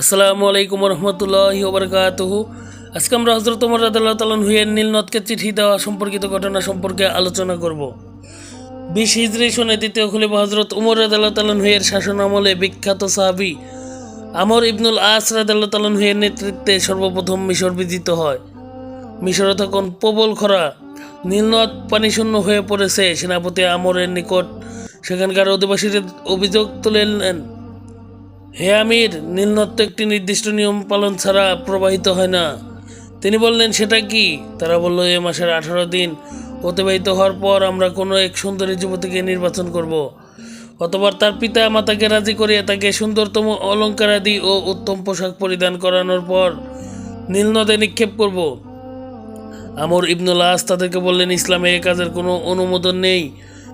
আসসালামু আলাইকুম রহমতুল্লাহ ওবরকাতহু। আজকে আমরা হজরত উমর রাদিয়াল্লাহু তাআলা হুয়ের নীলনদকে চিঠি দেওয়া সম্পর্কিত ঘটনা সম্পর্কে আলোচনা করব। বিশ হিজরি সনে দ্বিতীয় খলিফা হজরত উমর রাদিয়াল্লাহু তাআলা হুয়ের শাসন আমলে বিখ্যাত সাহাবী আমর ইবনুল আস রাদিয়াল্লাহু তাআলা হুয়ের নেতৃত্বে সর্বপ্রথম মিশর বিজিত হয়। মিশরে তখন প্রবল খরা নীলনদ পানিশূন্য হয়ে পড়েছে। সেনাপতি আমরের নিকট সেখানকার অধিবাসীদের অভিযোগ তুলেন হে আমির তো একটি নির্দিষ্ট নিয়ম পালন ছাড়া প্রবাহিত হয় না। তিনি বললেন, সেটা কি? তারা বলল, এ মাসের আঠারো দিন। অতিবাহিত হওয়ার পর আমরা কোনো এক সুন্দরী যুবতীকে নির্বাচন করব। অতবার তার পিতা মাতাকে রাজি করিয়ে তাকে সুন্দরতম অলঙ্কারাদি ও উত্তম পোশাক পরিধান করানোর পর নীলনদে নিক্ষেপ করব। আমর ইবনুল আস তাদেরকে বললেন, ইসলামে এ কাজের কোনো অনুমোদন নেই।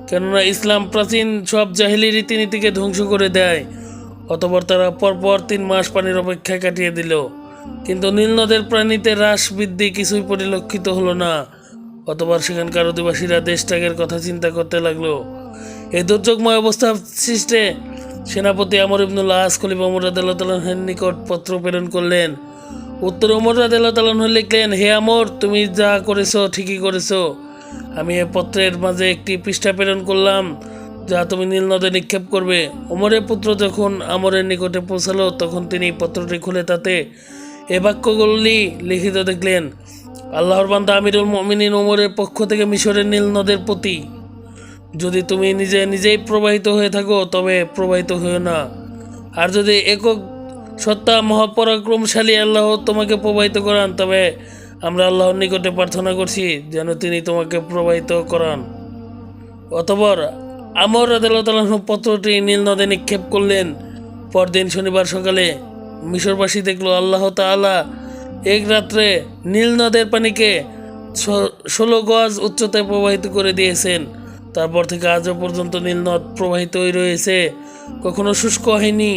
কেননা ইসলাম প্রাচীন সব জাহিলি রীতিনীতিকে ধ্বংস করে দেয়। অতপর তারা পরপর তিন মাস পানির অপেক্ষায় কাটিয়ে দিল। কিন্তু নীলনদের প্রাণীতে হ্রাস বৃদ্ধি কিছুই পরিলক্ষিত হলো না। অতবার সেখানকার অধিবাসীরা দেশ ত্যাগের কথা চিন্তা করতে লাগল। এই দুর্যোগময় অবস্থা সৃষ্টে সেনাপতি আমর ইবনুল্লাহ আস খলিফা উমর রাদিয়াল্লাহু নিকট পত্র প্রেরণ করলেন। উত্তর উমর রাদিয়াল্লাহু লিখলেন, হে আমর, তুমি যা করেছ ঠিকই করেছ। আমি এ পত্রের মাঝে একটি পৃষ্ঠা প্রেরণ করলাম। যা তুমি নীল নদে নিক্ষেপ করবে। ওমরের পুত্র যখন আমরের নিকটে পৌঁছালো, তখন তিনি পত্রটি খুলে তাতে এ বাক্যগুলি লিখিত দেখলেন, আল্লাহর বান্দা আমিরুল মমিনিন ওমরের পক্ষ থেকে মিশরের নীল নদের প্রতি। যদি তুমি নিজে নিজেই প্রবাহিত হয়ে থাকো, তবে প্রবাহিত হয়েও না। আর যদি একক সত্তা মহাপরাক্রমশালী আল্লাহ তোমাকে প্রবাহিত করান, তবে আমরা আল্লাহর নিকটে প্রার্থনা করছি যেন তিনি তোমাকে প্রবাহিত করান। অতপর আমর রাদিয়াল্লাহু পত্রটি নীল নদে নিক্ষেপ করলেন। পরদিন শনিবার সকালে মিশরবাসী দেখল আল্লাহ তালা এক রাত্রে নীল নদের পানিকে ষোলো গজ উচ্চতায় প্রবাহিত করে দিয়েছেন। তারপর থেকে আজও পর্যন্ত নীল নদ হয়ে রয়েছে। কখনো শুষ্ক হয়নি।